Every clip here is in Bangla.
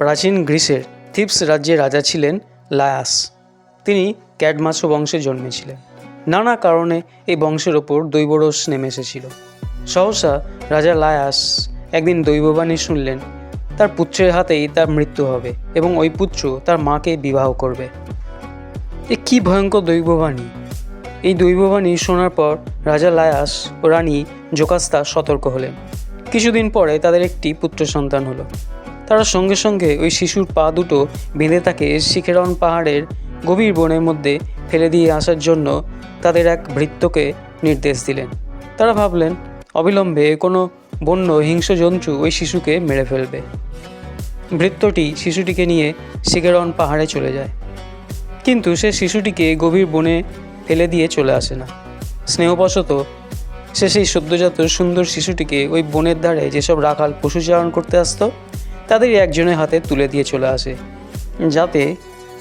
প্রাচীন গ্রিসের থিপস রাজ্যের রাজা ছিলেন লায়াস। তিনি ক্যাডমাসো বংশে জন্মেছিলেন। নানা কারণে এই বংশের ওপর দৈবরস নেমে এসেছিল। সহসা রাজা লায়াস একদিন দৈববাণী শুনলেন, তার পুত্রের হাতেই তার মৃত্যু হবে এবং ওই পুত্র তার মাকে বিবাহ করবে। এ কি ভয়ঙ্কর দৈববাণী! এই দৈববাণী শোনার পর রাজা লায়াস ও রানী জোকাস্তা সতর্ক হলেন। কিছুদিন পরে তাদের একটি পুত্র সন্তান হলো। তারা সঙ্গে সঙ্গে ওই শিশুর পা দুটো বেঁধে তাকে শিখেরন পাহাড়ের গভীর বনের মধ্যে ফেলে দিয়ে আসার জন্য তাদের এক ভৃত্যকে নির্দেশ দিলেন। তারা ভাবলেন, অবিলম্বে কোনো বন্য হিংস্র জন্তু ওই শিশুকে মেরে ফেলবে। ভৃত্যটি শিশুটিকে নিয়ে শিখেরন পাহাড়ে চলে যায়। কিন্তু সে শিশুটিকে গভীর বনে ফেলে দিয়ে চলে আসে না। স্নেহবশত সে সেই সদ্যজাত সুন্দর শিশুটিকে ওই বনের ধারে যেসব রাখাল পশুচারণ করতে আসতো তাদেরই একজনের হাতে তুলে দিয়ে চলে আসে, যাতে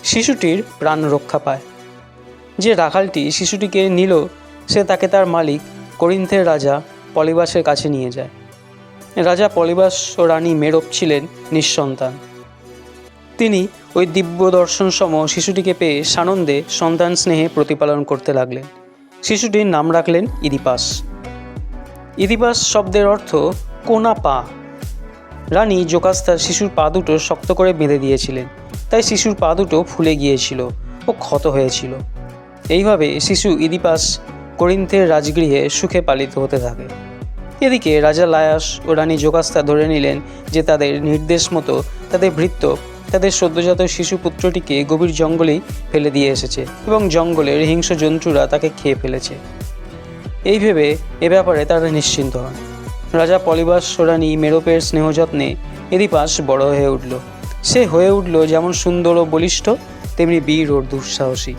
শিশুটির প্রাণ রক্ষা পায়। যে রাখালটি শিশুটিকে নিল, সে তাকে তার মালিক করিন্থের রাজা পলিবাসের কাছে নিয়ে যায়। রাজা পলিবাস ও রানী মেরব ছিলেন নিঃসন্তান। তিনি ওই দিব্য দর্শন সম শিশুটিকে পেয়ে সানন্দে সন্তান স্নেহে প্রতিপালন করতে লাগলেন। শিশুটির নাম রাখলেন ইদিপাস। ইদিপাস শব্দের অর্থ কোনা পা। রানী জোকাস্তার শিশুর পা দুটো শক্ত করে বেঁধে দিয়েছিলেন। তাই শিশুর পা দুটো ফুলে গিয়েছিল ও ক্ষত হয়েছিল। এইভাবে শিশু ইদিপাস করিন্থের রাজগৃহে সুখে পালিত হতে থাকে। এদিকে রাজা লায়াস ও রানী জোকাস্তা ধরে নিলেন যে তাদের নির্দেশ মতো তাদের ভৃত্য, তাদের সদ্যজাত শিশু পুত্রটিকে গভীর জঙ্গলেই ফেলে দিয়ে এসেছে এবং জঙ্গলের হিংস্র জন্তুরা তাকে খেয়ে ফেলেছে। এই ভেবে এ ব্যাপারে তারা নিশ্চিন্ত হন। রাজা পলিবাস সোরানি মেরোপের স্নেহযত্নে এদিপাস বড় হয়ে উঠল। সে হয়ে উঠল যেমন সুন্দর ও বলিষ্ঠ, তেমনি বীর ও দুঃসাহসী।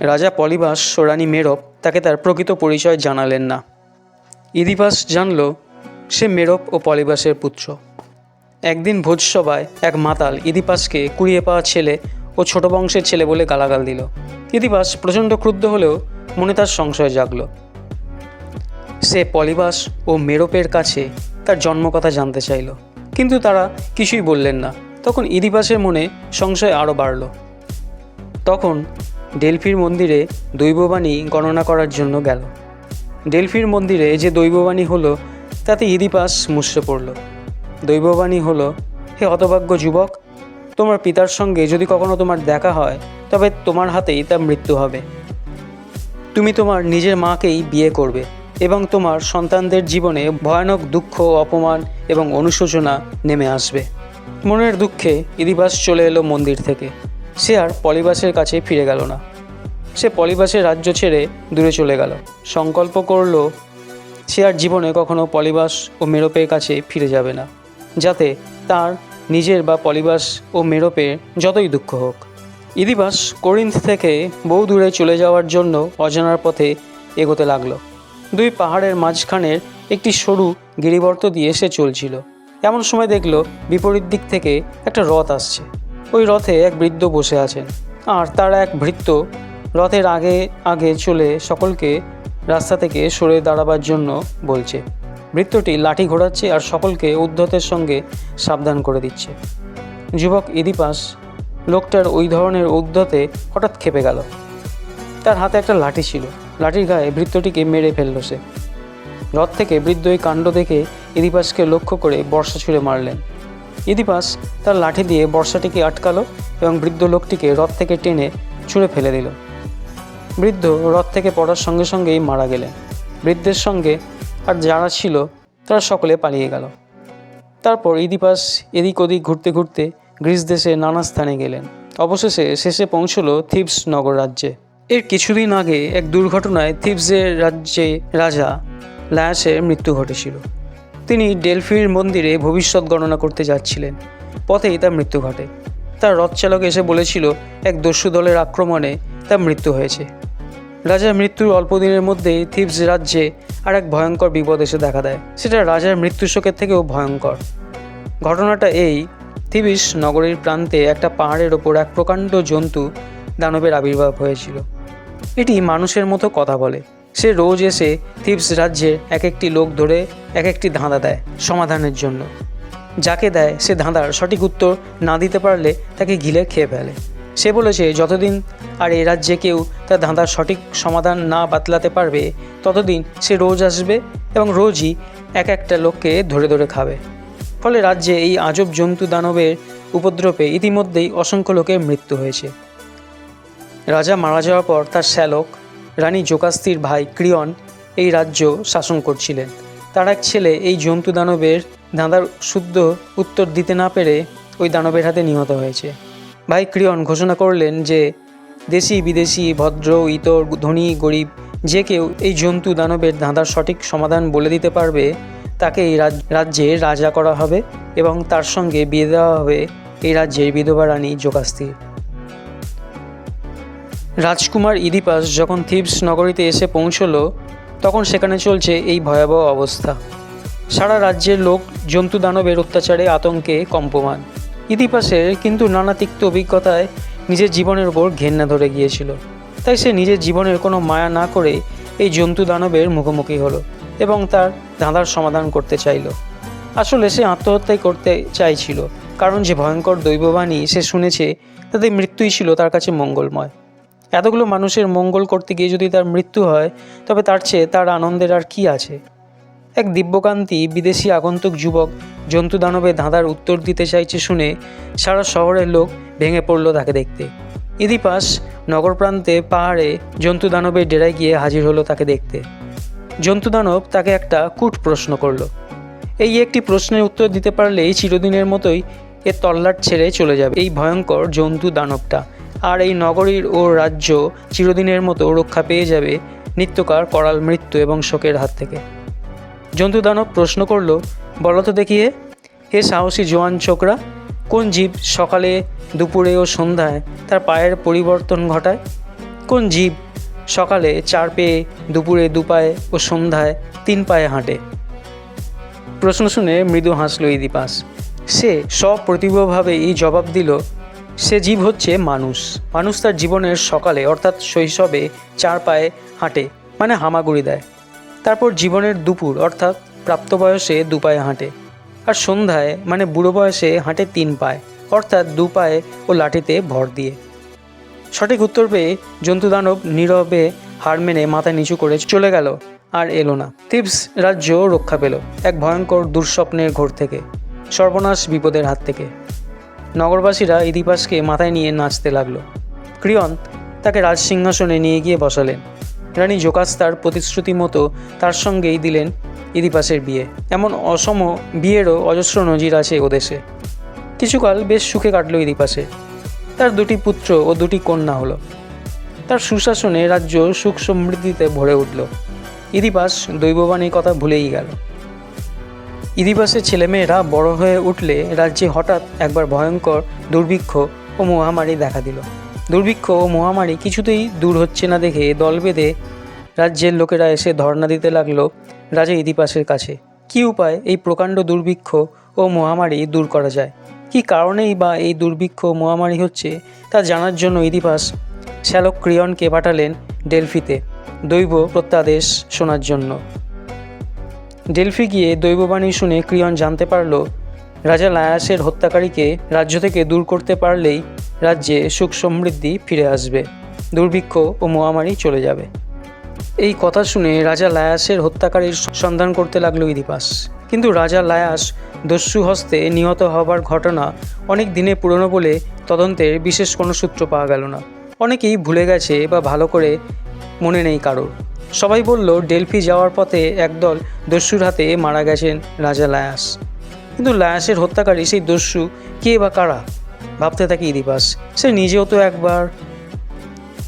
রাজা পলিবাস সোরানি মেরব তাকে তার প্রকৃত পরিচয় জানালেন না। ইদিপাস জানল সে মেরব ও পলিবাসের পুত্র। একদিন ভোজসভায় এক মাতাল ইদিপাসকে কুড়িয়ে পাওয়া ছেলে ও ছোট বংশের ছেলে বলে গালাগাল দিল। ইদিপাস প্রচণ্ড ক্রুদ্ধ হলেও মনে তার সংশয় জাগল। সে পলিবাস ও মেরোপের কাছে তার জন্মকথা জানতে চাইল। কিন্তু তারা কিছুই বললেন না। তখন ইদিবাসের মনে সংশয় আরও বাড়ল। তখন ডেলফির মন্দিরে দৈববাণী গণনা করার জন্য গেল। ডেলফির মন্দিরে যে দৈববাণী হলো, তাতে ইদিপাস মুষড়ে পড়ল। দৈববাণী হলো, হে হতভাগ্য যুবক, তোমার পিতার সঙ্গে যদি কখনো তোমার দেখা হয়, তবে তোমার হাতেই তার মৃত্যু হবে। তুমি তোমার নিজের মাকেই বিয়ে করবে। এবং তোমার সন্তানদের জীবনে ভয়ানক দুঃখ, অপমান এবং অনুশোচনা নেমে আসবে। মনের দুঃখে ইদিবাস চলে এলো মন্দির থেকে। সে আর পলিবাসের কাছে ফিরে গেল না। সে পলিবাসের রাজ্য ছেড়ে দূরে চলে গেল। সংকল্প করল, সে আর জীবনে কখনো পলিবাস ও মেরোপের কাছে ফিরে যাবে না, যাতে তার নিজের বা পলিবাস ও মেরোপের যতই দুঃখ হোক। ইদিবাস করিন্থ থেকে বহু দূরে চলে যাওয়ার জন্য অজানার পথে এগোতে লাগল। দুই পাহাড়ের মাঝখানের একটি সরু গিরিবর্ত দিয়ে সে চলছিল। এমন সময় দেখল, বিপরীত দিক থেকে একটা রথ আসছে। ওই রথে এক বৃদ্ধ বসে আছেন আর তার এক ভৃত্য রথের আগে আগে চলে সকলকে রাস্তা থেকে সরে দাঁড়াবার জন্য বলছে। বৃত্তটি লাঠি ঘোরাচ্ছে আর সকলকে উদ্ধতের সঙ্গে সাবধান করে দিচ্ছে। যুবক ইদিপাস লোকটার ওই ধরনের উদ্ধতে হঠাৎ খেপে গেল। তার হাতে একটা লাঠি ছিল। লাঠির গায়ে বৃত্তটিকে মেরে ফেলল সে। রথ থেকে বৃদ্ধ এই কাণ্ড দেখে ইদিপাসকে লক্ষ্য করে বর্ষা ছুঁড়ে মারলেন। ইদিপাস তার লাঠি দিয়ে বর্ষাটিকে আটকালো এবং বৃদ্ধ লোকটিকে রথ থেকে টেনে ছুঁড়ে ফেলে দিল। বৃদ্ধ রথ থেকে পড়ার সঙ্গে সঙ্গেই মারা গেলেন। বৃদ্ধের সঙ্গে আর যারা ছিল তারা সকলে পালিয়ে গেল। তারপর ইদিপাস এদিক ওদিক ঘুরতে ঘুরতে গ্রিস দেশে নানা স্থানে গেলেন। অবশেষে শেষে পৌঁছলো থিপস নগর রাজ্যে। এর কিছুদিন আগে এক দুর্ঘটনায় থিপসের রাজ্যে রাজা লায়াসের মৃত্যু ঘটেছিল। তিনি ডেলফির মন্দিরে ভবিষ্যৎ গণনা করতে যাচ্ছিলেন। পথেই তার মৃত্যু ঘটে। তার রথচালক এসে বলেছিল, এক দস্যু দলের আক্রমণে তার মৃত্যু হয়েছে। রাজার মৃত্যুর অল্প দিনের মধ্যেই থিপস রাজ্যে আর এক ভয়ঙ্কর বিপদ এসে দেখা দেয়। সেটা রাজার মৃত্যু শোকের থেকেও ভয়ঙ্কর। ঘটনাটা এই, থিবিস নগরীর প্রান্তে একটা পাহাড়ের ওপর এক প্রকাণ্ড জন্তু দানবের আবির্ভাব হয়েছিল। এটি মানুষের মতো কথা বলে। সে রোজ এসে থিপস রাজ্যে এক একটি লোক ধরে এক একটি ধাঁধা দেয় সমাধানের জন্য। যাকে দেয় সে ধাঁধার সঠিক উত্তর না দিতে পারলে তাকে গিলে খেয়ে ফেলে। সে বলেছে, যতদিন আর এ রাজ্যে কেউ তার ধাঁধার সঠিক সমাধান না বাতলাতে পারবে, ততদিন সে রোজ আসবে এবং রোজই এক একটা লোককে ধরে ধরে খাবে। ফলে রাজ্যে এই আজব জন্তু দানবের উপদ্রবে ইতিমধ্যেই অসংখ্য লোকের মৃত্যু হয়েছে। রাজা মারা যাওয়ার পর তার শ্যালক, রানী জোকাস্তির ভাই ক্রিয়ন এই রাজ্য শাসন করছিলেন। তার এক ছেলে এই জন্তু দানবের ধাঁধার শুদ্ধ উত্তর দিতে না পেরে ওই দানবের হাতে নিহত হয়েছে। ভাই ক্রিয়ন ঘোষণা করলেন যে, দেশি, বিদেশি, ভদ্র, ইতর, ধনী, গরিব, যে কেউ এই জন্তু দানবের ধাঁধার সঠিক সমাধান বলে দিতে পারবে, তাকে এই রাজ্যে রাজা করা হবে এবং তার সঙ্গে বিয়ে দেওয়া হবে এই রাজ্যের বিধবা রানী জোকাস্তির। রাজকুমার ইদিপাস যখন থিবস নগরীতে এসে পৌঁছলো, তখন সেখানে চলছে এই ভয়াবহ অবস্থা। সারা রাজ্যের লোক জন্তু দানবের অত্যাচারে আতঙ্কে কম্পমান। ইদিপাসের কিন্তু নানা তিক্ত অভিজ্ঞতায় নিজের জীবনের ওপর ঘেন্না ধরে গিয়েছিল। তাই সে নিজের জীবনের কোনো মায়া না করে এই জন্তু দানবের মুখোমুখি হলো এবং তার ধাঁধার সমাধান করতে চাইলো। আসলে সে আত্মহত্যাই করতে চাইছিল, কারণ যে ভয়ঙ্কর দৈববাণী সে শুনেছে তাদের মৃত্যুই ছিল তার কাছে মঙ্গলময়। এতগুলো মানুষের মঙ্গল করতে গিয়ে যদি তার মৃত্যু হয়, তবে তার চেয়ে তার আনন্দের আর কি আছে? এক দিব্যকান্তি বিদেশি আগন্তুক যুবক জন্তু দানবে ধাঁধার উত্তর দিতে চাইছে শুনে সারা শহরের লোক ভেঙে পড়ল তাকে দেখতে। ইদিপাস নগর প্রান্তে পাহাড়ে জন্তু দানবের ডেরায় গিয়ে হাজির হলো তাকে দেখতে। জন্তু দানব তাকে একটা কূট প্রশ্ন করল। এই একটি প্রশ্নের উত্তর দিতে পারলেই চিরদিনের মতোই এর তল্লাট ছেড়ে চলে যাবে। এই ভয়ঙ্কর জন্তু দানবটা আর এই নগরীর ও রাজ্য চিরদিনের মতো রক্ষা পেয়ে যাবে নিত্যকার করাল মৃত্যু এবং শোকের হাত থেকে। জন্তু দানব প্রশ্ন করল, বলো তো দেখিয়ে, হে সাহসী জোয়ান ছোকরা, কোন জীব সকালে, দুপুরে ও সন্ধ্যায় তার পায়ের পরিবর্তন ঘটায়? কোন জীব সকালে চার পেয়ে দুপুরে দু পায়ে ও সন্ধ্যায় তিন পায়ে হাঁটে? প্রশ্ন শুনে মৃদু হাসল ইদিপাস। সে সপ্রতিভভাবে এই জবাব দিল সে জীব হচ্ছে মানুষ। মানুষ তার জীবনের সকালে, অর্থাৎ শৈশবে, চার পায়ে হাঁটে মানে হামাগুড়ি দেয়। তারপর জীবনের দুপুর, অর্থাৎ প্রাপ্তবয়সে দু পায়ে হাঁটে। আর সন্ধ্যায় মানে বুড়ো বয়সে হাঁটে তিন পায়ে, অর্থাৎ দু পায়ে ও লাঠিতে ভর দিয়ে। সঠিক উত্তর পেয়ে জন্তু দানব নীরবে হার মেনে মাথা নিচু করে চলে গেল আর এলো না। থিপস রাজ্য রক্ষা পেল এক ভয়ঙ্কর দুঃস্বপ্নের ঘোর থেকে, সর্বনাশ বিপদের হাত থেকে। নগরবাসীরা ইদিপাসকে মাথায় নিয়ে নাচতে লাগল। ক্রিয়ন তাকে রাজসিংহাসনে নিয়ে গিয়ে বসালেন। রানী জোকাস্তার প্রতিশ্রুতি মতো তার সঙ্গেই দিলেন ইদিপাসের বিয়ে। এমন অসম বিয়েরও অজস্র নজির আছে ওদেশে কিছুকাল বেশ সুখে কাটলো ইদিপাসে তার দুটি পুত্র ও দুটি কন্যা হলো। তার সুশাসনে রাজ্য সুখ সমৃদ্ধিতে ভরে উঠল। ইদিপাস দৈববাণীর কথা ভুলেই গেল। ইদিপাসের ছেলেমেয়েরা বড় হয়ে উঠলে রাজ্যে হঠাৎ একবার ভয়ঙ্কর দুর্ভিক্ষ ও মহামারী দেখা দিল। দুর্ভিক্ষ ও মহামারী কিছুতেই দূর হচ্ছে না দেখে দল বেঁধে রাজ্যের লোকেরা এসে ধর্ণা দিতে লাগল রাজা ইদিপাসের কাছে। কী উপায় এই প্রকাণ্ড দুর্ভিক্ষ ও মহামারী দূর করা যায়? কী কারণেই বা এই দুর্ভিক্ষ মহামারী হচ্ছে তা জানার জন্য ইদিপাস শ্যালক ক্রিয়নকে পাঠালেন ডেলফিতে। দৈব প্রত্যাদেশ শোনার জন্য। ডেলফি গিয়ে দৈববাণী শুনে ক্রিয়ন জানতে পারল, রাজা লায়াসের হত্যাকারীকে রাজ্য থেকে দূর করতে পারলেই রাজ্যে সুখ সমৃদ্ধি ফিরে আসবে, দুর্ভিক্ষ ও মহামারী চলে যাবে। এই কথা শুনে রাজা লায়াসের হত্যাকারীর সন্ধান করতে লাগল ইদিপাস। কিন্তু রাজা লায়াস দস্যু হস্তে নিহত হবার ঘটনা অনেক দিনে পুরনো বলে তদন্তের বিশেষ কোনো সূত্র পাওয়া গেল না। অনেকেই ভুলে গেছে বা ভালো করে মনে নেই কারোর। সবাই বলল, ডেলফি যাওয়ার পথে একদল দস্যুর হাতে মারা গেছেন রাজা লায়াস। কিন্তু লায়াসের হত্যাকারী সেই দস্যু কে বা কারা? ভাবতে থাকে ইদিপাস। সে নিজেও তো একবার।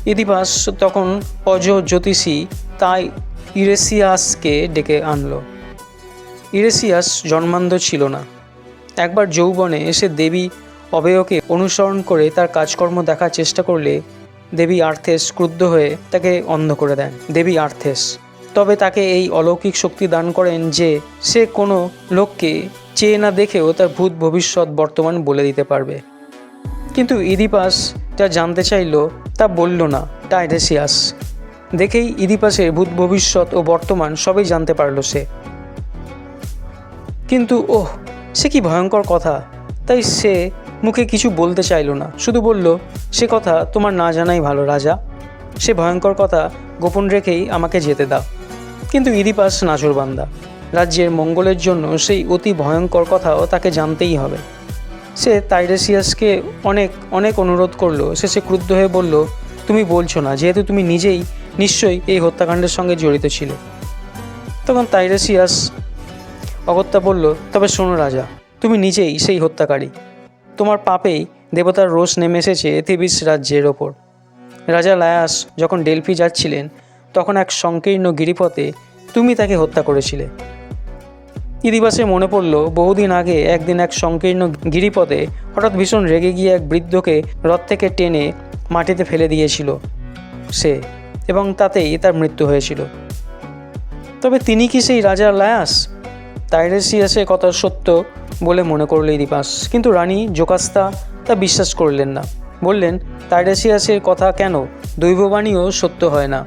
ইদিপাস তখন অজ জ্যোতিষী তাই ইরেসিয়াসকে ডেকে আনলো। ইরেসিয়াস জন্মান্ধ ছিল না। একবার যৌবনে এসে দেবী অবেয়কে অনুসরণ করে তার কাজকর্ম দেখার চেষ্টা করলে দেবী আর্থেস ক্রুদ্ধ হয়ে তাকে অন্ধ করে দেন। দেবী আর্থেস। তবে তাকে এই অলৌকিক শক্তি দান করেন যে সে কোনো লোককে চেয়ে না দেখেও তার ভূত ভবিষ্যৎ বর্তমান বলে দিতে পারবে। কিন্তু ইদিপাস যা জানতে চাইল তা বলল না টাইরেসিয়াস দেখেই ইদিপাসের ভূত ভবিষ্যৎ ও বর্তমান সবই জানতে পারল সে। কিন্তু ওহ, সে কি ভয়ঙ্কর কথা। তাই সে মুখে কিছু বলতে চাইল না। শুধু বলল, সে কথা তোমার না জানাই ভালো, রাজা। সে ভয়ঙ্কর কথা গোপন রেখেই আমাকে যেতে দাও। কিন্তু ইদিপাস নাচুরবান্দা রাজ্যের মঙ্গলের জন্য সেই অতি ভয়ঙ্কর কথাও তাকে জানতেই হবে। সে তাইরেসিয়াসকে অনেক অনেক অনুরোধ করল। শেষে ক্রুদ্ধ হয়ে বলল, তুমি বলছো না, যেহেতু তুমি নিজেই নিশ্চয়ই এই হত্যাকাণ্ডের সঙ্গে জড়িত ছিলে। তখন তাইরেসিয়াস অগত্যা বলল, তবে শোনো রাজা, তুমি নিজেই সেই হত্যাকারী। তোমার পাপেই দেবতার রোষ নেমে এসেছে থিবিস রাজ্যের ওপর। রাজা লায়াস যখন ডেলফি যাচ্ছিলেন, তখন এক সংকীর্ণ গিরিপথে তুমি তাকে হত্যা করেছিলে। ইতিবাসে মনে পড়ল, বহুদিন আগে একদিন এক সংকীর্ণ গিরিপথে হঠাৎ ভীষণ রেগে গিয়ে এক বৃদ্ধকে রথ থেকে টেনে মাটিতে ফেলে দিয়েছিল সে, এবং তাতেই তার মৃত্যু হয়েছিল। তবে তিনি কি সেই রাজা লায়াস? তাইরেসিয়াসের কথা সত্য বলে মনে করল ইদিপাস কিন্তু রানী জোকাস্তা তা বিশ্বাস করলেন না। বললেন, তাইরেসিয়াসের কথা কেন? দৈববাণীও সত্য হয় না।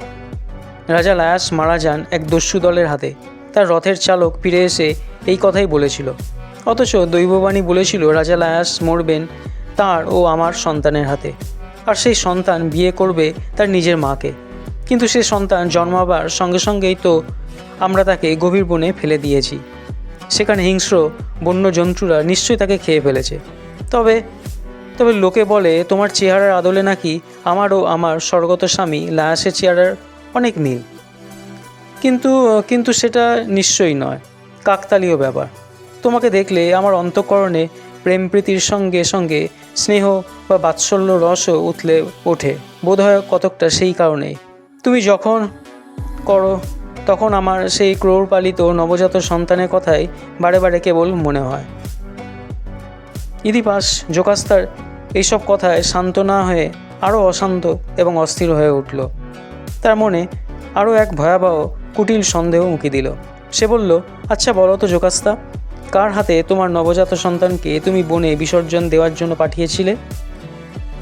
রাজা লায়াস মারা যান এক দস্যু দলের হাতে। তার রথের চালক ফিরে এসে এই কথাই বলেছিল। অথচ দৈববাণী বলেছিল, রাজা লায়াস মরবেন তার ও আমার সন্তানের হাতে। আর সেই সন্তান বিয়ে করবে তার নিজের মাকে। কিন্তু সে সন্তান জন্মাবার সঙ্গে সঙ্গেই তো আমরা তাকে গভীর বনে ফেলে দিয়েছি। সেখানে হিংস্র বন্য জন্তুরা নিশ্চয়ই তাকে খেয়ে ফেলেছে। তবে তবে লোকে বলে, তোমার চেহারার আদলে নাকি আমারও আমার স্বর্গত স্বামী লায়াসের চেহারার অনেক মিল? কিন্তু কিন্তু সেটা নিশ্চয়ই নয়। কাকতালীয় ব্যাপার। তোমাকে দেখলে আমার অন্তঃকরণে প্রেম প্রীতির সঙ্গে সঙ্গে স্নেহ বা বাৎসল্য রসও উতলে ওঠে। বোধহয় কতকটা সেই কারণেই। তুমি যখন করো তখন আমার সেই ক্রোড়পালিত নবজাত সন্তানের কথাই বারে বারে কেবল মনে হয়। ইদিপাস, জোকাস্তার এইসব কথায় শান্ত না হয়ে আরও অশান্ত এবং অস্থির হয়ে উঠল। তার মনে আরও এক ভয়াবহ কুটিল সন্দেহ উঁকি দিল। সে বলল আচ্ছা বলো তো জোকাস্তা, কার হাতে তোমার নবজাত সন্তানকে তুমি বনে বিসর্জন দেওয়ার জন্য পাঠিয়েছিলে?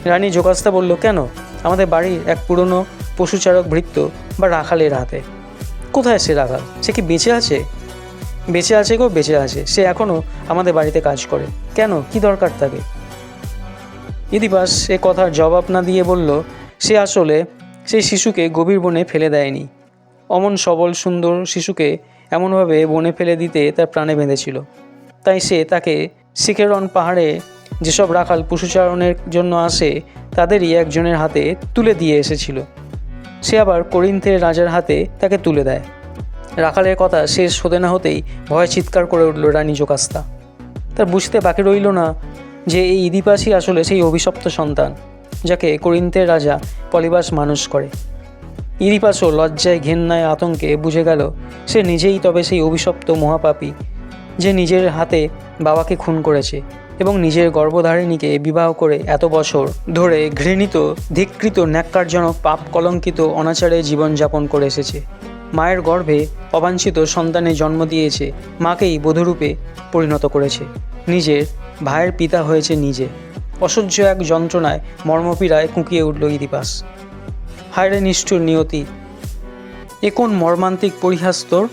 রানী জোকাস্তা বলল, কেন? আমাদের বাড়ির এক পুরনো পশুচারক ভৃত্য বা রাখালের হাতে। কোথায় সে রাখাল সে কি বেঁচে আছে? বেঁচে আছে গো, বেঁচে আছে। সে এখনও আমাদের বাড়িতে কাজ করে। কেন? কি দরকার তাকে? ইদিবাস এ কথার জবাব না দিয়ে বলল, সে আসলে সেই শিশুকে গভীর বনে ফেলে দেয়নি। অমন সবল, সুন্দর শিশুকে এমনভাবে বনে ফেলে দিতে তার প্রাণে বেঁধেছিল। তাই সে তাকে সিকেরন পাহাড়ে যেসব রাখাল পশুচারণের জন্য আসে, তাদেরই একজনের হাতে তুলে দিয়ে এসেছিল। সে আবার করিন্থের রাজার হাতে তাকে তুলে দেয়। রাখালের কথা শেষ হতে না হতেই ভয়ে চিৎকার করে উঠল রানী জোকাস্তা। তার বুঝতে বাকি রইল না যে এই ইদিপাসই আসলে সেই অভিশপ্ত সন্তান, যাকে করিন্থের রাজা পলিবাস মানুষ করে। ইদিপাসও লজ্জায়, ঘেন্নায়, আতঙ্কে বুঝে গেল সে নিজেই তবে সেই অভিশপ্ত মহাপাপী, যে নিজের হাতে বাবাকে খুন করেছে। এবং নিজের গর্ভধারিণীকে বিবাহ করে এত বছর ধরে ঘৃণিত, ধিকৃত, ন্যাক্কারজনক পাপ কলঙ্কিত অনাচারে জীবনযাপন করে এসেছে। মায়ের গর্ভে অবাঞ্ছিত সন্তানে জন্ম দিয়েছে, মাকেই বধূরূপে পরিণত করেছে। নিজের ভাইয়ের পিতা হয়েছে নিজে। অসহ্য এক যন্ত্রণায় মর্মপীড়ায় কুঁকিয়ে উঠল ইদিপাস হায়রে নিষ্ঠুর নিয়তি। এ কোন মর্মান্তিক পরিহাস তোর?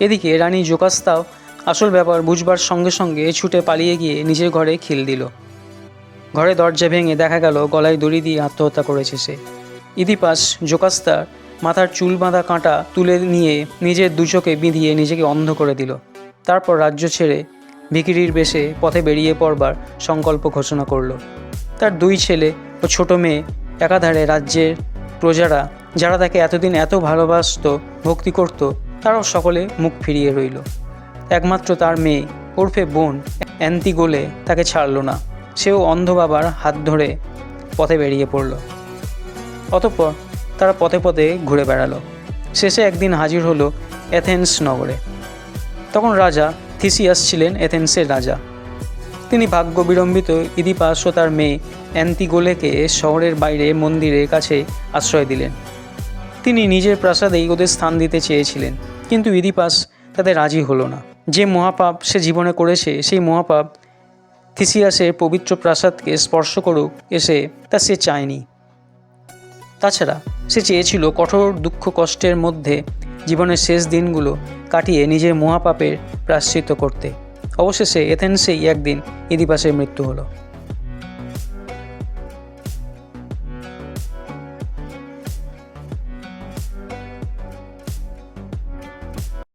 এদিকে রানী জোকাস্তাও আসল ব্যাপার বুঝবার সঙ্গে সঙ্গে ছুটে পালিয়ে গিয়ে নিজের ঘরে খিল দিল। ঘরে দরজা ভেঙে দেখা গেল গলায় দড়ি দিয়ে আত্মহত্যা করেছে সে। ইদিপাস জোকাস্তার মাথার চুল বাঁধা কাঁটা তুলে নিয়ে নিজের দুচোখে বিঁধিয়ে নিজেকে অন্ধ করে দিল। তারপর রাজ্য ছেড়ে ভিকিরির বেশে পথে বেরিয়ে পড়বার সংকল্প ঘোষণা করল। তার দুই ছেলে ও ছোট মেয়ে একাধারে রাজ্যের প্রজারা, যারা তাকে এতদিন এত ভালোবাসত, ভক্তি করত, তারাও সকলে মুখ ফিরিয়ে রইল। একমাত্র তার মেয়ে, ওরফে বোন অ্যান্তিগোলে তাকে ছাড়ল না। সেও অন্ধ বাবার হাত ধরে পথে বেরিয়ে পড়ল। অতঃপর তারা পথে পথে ঘুরে বেড়ালো। শেষে একদিন হাজির হলো অ্যাথেন্স নগরে। তখন রাজা থিসিয়াস ছিলেন এথেন্সের রাজা। তিনি ভাগ্য বিড়ম্বিত ইদিপাস ও তার মেয়ে অ্যান্তিগোলেকে শহরের বাইরে মন্দিরের কাছে আশ্রয় দিলেন। তিনি নিজের প্রাসাদেই ওদের স্থান দিতে চেয়েছিলেন, কিন্তু ইদিপাস তাতে রাজি হলো না। যে মহাপাপ সে জীবনে করেছে, সেই মহাপাপ থিসিয়াসের পবিত্র প্রাসাদকে স্পর্শ করুক এসে তা সে চায়নি। তাছাড়া সে চেয়েছিল কঠোর দুঃখ কষ্টের মধ্যে জীবনের শেষ দিনগুলো কাটিয়ে নিজের মহাপাপের প্রাশ্চিত করতে। অবশেষে এথেন্সেই একদিন ইদিপাসের মৃত্যু হলো।